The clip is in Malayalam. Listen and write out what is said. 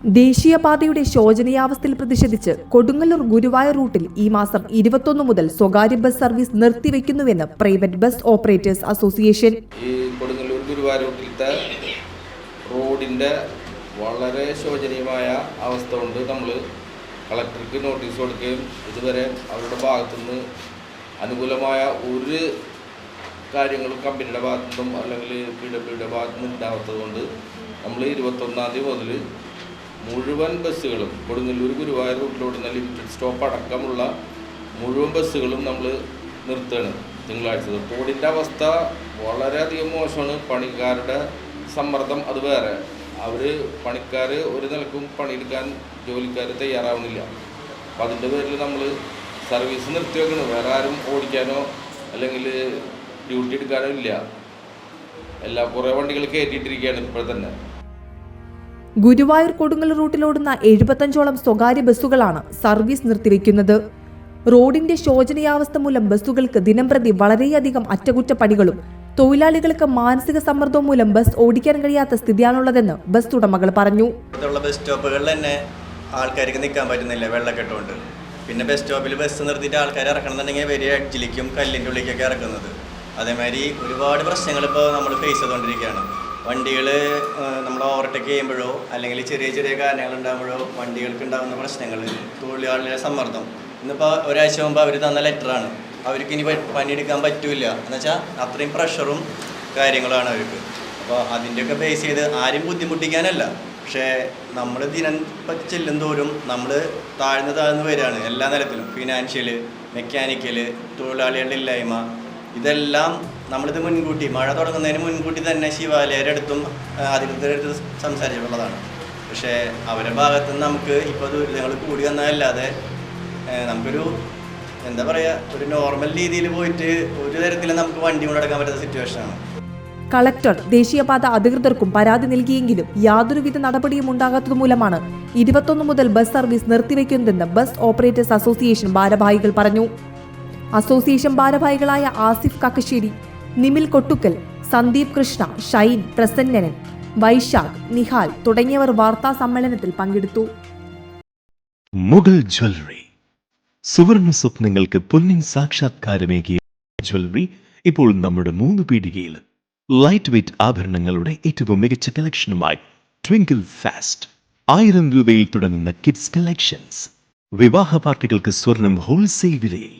ദേശീയപാതയുടെ ശോചനീയാവസ്ഥയിൽ പ്രതിഷേധിച്ച് കൊടുങ്ങല്ലൂർ ഗുരുവായൂർ റൂട്ടിൽ ഈ മാസം ഇരുപത്തൊന്ന് മുതൽ സ്വകാര്യ ബസ് സർവീസ് നിർത്തിവെക്കുന്നുവെന്ന് പ്രൈവറ്റ് ബസ് ഓപ്പറേറ്റേഴ്സ് അസോസിയേഷൻ. ഈ കൊടുങ്ങല്ലൂർ റോഡിന്റെ വളരെ ശോചനീയമായ അവസ്ഥ കൊണ്ട് നമ്മൾ കളക്ടർക്ക് നോട്ടീസ് കൊടുക്കുകയും ഇതുവരെ അവരുടെ ഭാഗത്തുനിന്ന് അനുകൂലമായ ഒരു കാര്യങ്ങളും കമ്പനിയുടെ ഭാഗത്തുനിന്നും അല്ലെങ്കിൽ പി ഡബ്ല്യുടെ ഭാഗത്തുനിന്നും ഉണ്ടാവാത്തത് കൊണ്ട് നമ്മൾ ഇരുപത്തൊന്നാം തീയതി മുതൽ മുഴുവൻ ബസ്സുകളും കൊടുങ്ങല്ലൂർ ഗുരുവായൂർ റൂട്ടിലോടുന്ന ലിമിറ്റഡ് സ്റ്റോപ്പ് അടക്കമുള്ള മുഴുവൻ ബസ്സുകളും നമ്മൾ നിർത്തുകയാണ് തിങ്കളാഴ്ച. റോഡിന്റെ അവസ്ഥ വളരെയധികം മോശമാണ്. പണിക്കാരുടെ സമ്മർദ്ദം അത് വേറെ. അവർ പണിക്കാർ ഒരു നിലക്കും പണിയെടുക്കാൻ ജോലിക്കാർ തയ്യാറാവുന്നില്ല. അപ്പം അതിന്റെ പേരിൽ നമ്മൾ സർവീസ് നിർത്തി വെക്കണം. വേറെ ആരും ഓടിക്കാനോ അല്ലെങ്കിൽ ഡ്യൂട്ടി എടുക്കാനോ ഇല്ല. എല്ലാ കുറേ വണ്ടികൾ കയറ്റിയിട്ടിരിക്കുകയാണ് ഇപ്പോൾ തന്നെ. ഗുരുവായൂർ കൊടുങ്ങൽ റൂട്ടിലോടുന്ന എഴുപത്തഞ്ചോളം സ്വകാര്യ ബസ്സുകളാണ് സർവീസ് നിർത്തിവെക്കുന്നത്. റോഡിന്റെ ശോചനീയാവസ്ഥ മൂലം ബസ്സുകൾക്ക് ദിനംപ്രതി വളരെയധികം അറ്റകുറ്റപ്പണികളും തൊഴിലാളികൾക്ക് മാനസിക സമ്മർദ്ദവും മൂലം ബസ് ഓടിക്കാൻ കഴിയാത്ത സ്ഥിതിയാണുള്ളതെന്ന് ബസ് ഉടമകൾ പറഞ്ഞു. ബസ് സ്റ്റോപ്പുകളിൽ തന്നെ ആൾക്കാർക്ക് നിൽക്കാൻ പറ്റുന്നില്ല വെള്ളക്കെട്ടുകൊണ്ട് പിന്നെ ബസ് സ്റ്റോപ്പിൽ ബസ് നിർത്തിയിട്ട് ആൾക്കാർ ഇറക്കണമെന്നുണ്ടെങ്കിൽ വലിയ എഡ്ജിലേക്കും കല്ലിന്റെ ഉള്ളിലേക്കൊക്കെ ഇറക്കുന്നത്. അതേമാതിരി ഒരുപാട് പ്രശ്നങ്ങൾ ഇപ്പോൾ നമ്മൾ ഫേസ് ചെയ്തുകൊണ്ടിരിക്കുകയാണ്. വണ്ടികൾ നമ്മൾ ഓവർടേക്ക് ചെയ്യുമ്പോഴോ അല്ലെങ്കിൽ ചെറിയ ചെറിയ കാര്യങ്ങൾ ഉണ്ടാകുമ്പോഴോ വണ്ടികൾക്ക് ഉണ്ടാകുന്ന പ്രശ്നങ്ങൾ തൊഴിലാളികളുടെ സമ്മർദ്ദം. ഇന്നിപ്പോൾ ഒരാഴ്ച മുമ്പ് അവർ തന്ന ലെറ്ററാണ് അവർക്ക് ഇനി പണിയെടുക്കാൻ പറ്റില്ല എന്ന് വെച്ചാൽ അത്രയും പ്രഷറും കാര്യങ്ങളാണ് അവർക്ക്. അപ്പോൾ അതിന്റെയൊക്കെ ബേസ് ചെയ്ത് ആരും ബുദ്ധിമുട്ടിക്കാനല്ല. പക്ഷേ നമ്മൾ ദിനം ചെല്ലും തോറും നമ്മൾ താഴ്ന്നു താഴ്ന്നു വരികയാണ് എല്ലാ നിലത്തിലും. ഫിനാൻഷ്യൽ മെക്കാനിക്കൽ തൊഴിലാളികളുടെ ഇല്ലായ്മ ഇതെല്ലാം നമ്മളിത് മുൻകൂട്ടി മഴ തുടങ്ങുന്നതിന് മുൻകൂട്ടി തന്നെ ശിവാലയരുടെ അടുത്തും ആ, അധികൃതരുടെ അടുത്ത് സംസാരിച്ചിട്ടുള്ളതാണ്. പക്ഷേ അവരുടെ ഭാഗത്തു നിന്ന് നമുക്ക് ഇപ്പോൾ ദുരിതങ്ങൾ കൂടി വന്നതല്ലാതെ നമുക്കൊരു എന്താ പറയുക ഒരു നോർമൽ രീതിയിൽ പോയിട്ട് ഒരു തരത്തിലും നമുക്ക് വണ്ടി കൊണ്ടെടുക്കാൻ പറ്റാത്ത സിറ്റുവേഷനാണ് കളക്ടർ ദേശീയപാത അധികൃതർക്കും പരാതി നൽകിയെങ്കിലും യാതൊരുവിധ നടപടിയും ഉണ്ടാകാത്തത് മൂലമാണ് ഇരുപത്തൊന്ന് മുതൽ ബസ് സർവീസ് നിർത്തിവെക്കുന്നതെന്ന് ബസ് ഓപ്പറേറ്റേഴ്സ് അസോസിയേഷൻ ഭാരവാഹികൾ പറഞ്ഞു. അസോസിയേഷൻ ഭാരവാഹികളായ ആസിഫ് കക്കശ്ശേരി നിമിൽ കൊട്ടുക്കൽ സന്ദീപ് കൃഷ്ണ ഷൈൻ പ്രസന്നനൻ വൈശാഖ് നിഹാൽ തുടങ്ങിയവർ വാർത്താ സമ്മേളനത്തിൽ പങ്കെടുത്തു. മുഗൾ ജ്വല്ലറി. സുവർണ സ്വപ്നങ്ങൾക്ക് പൊന്നിൻ സാക്ഷാത്കാരമേകിയ ജ്വല്ലറി ഇപ്പോൾ നമ്മുടെ മൂന്ന് പീടികയിൽ ലൈറ്റ് വെയ്റ്റ് ആഭരണങ്ങളുടെ ഏറ്റവും മികച്ച കളക്ഷനുമായി ട്വിങ്കിൾ ഫാസ്റ്റ് ആയിരം രൂപയിൽ തുടങ്ങുന്ന കിഡ്സ് കളക്ഷൻസ് വിവാഹ പാർട്ടികൾക്ക് സ്വർണം ഹോൾസെയിൽ വിലയിൽ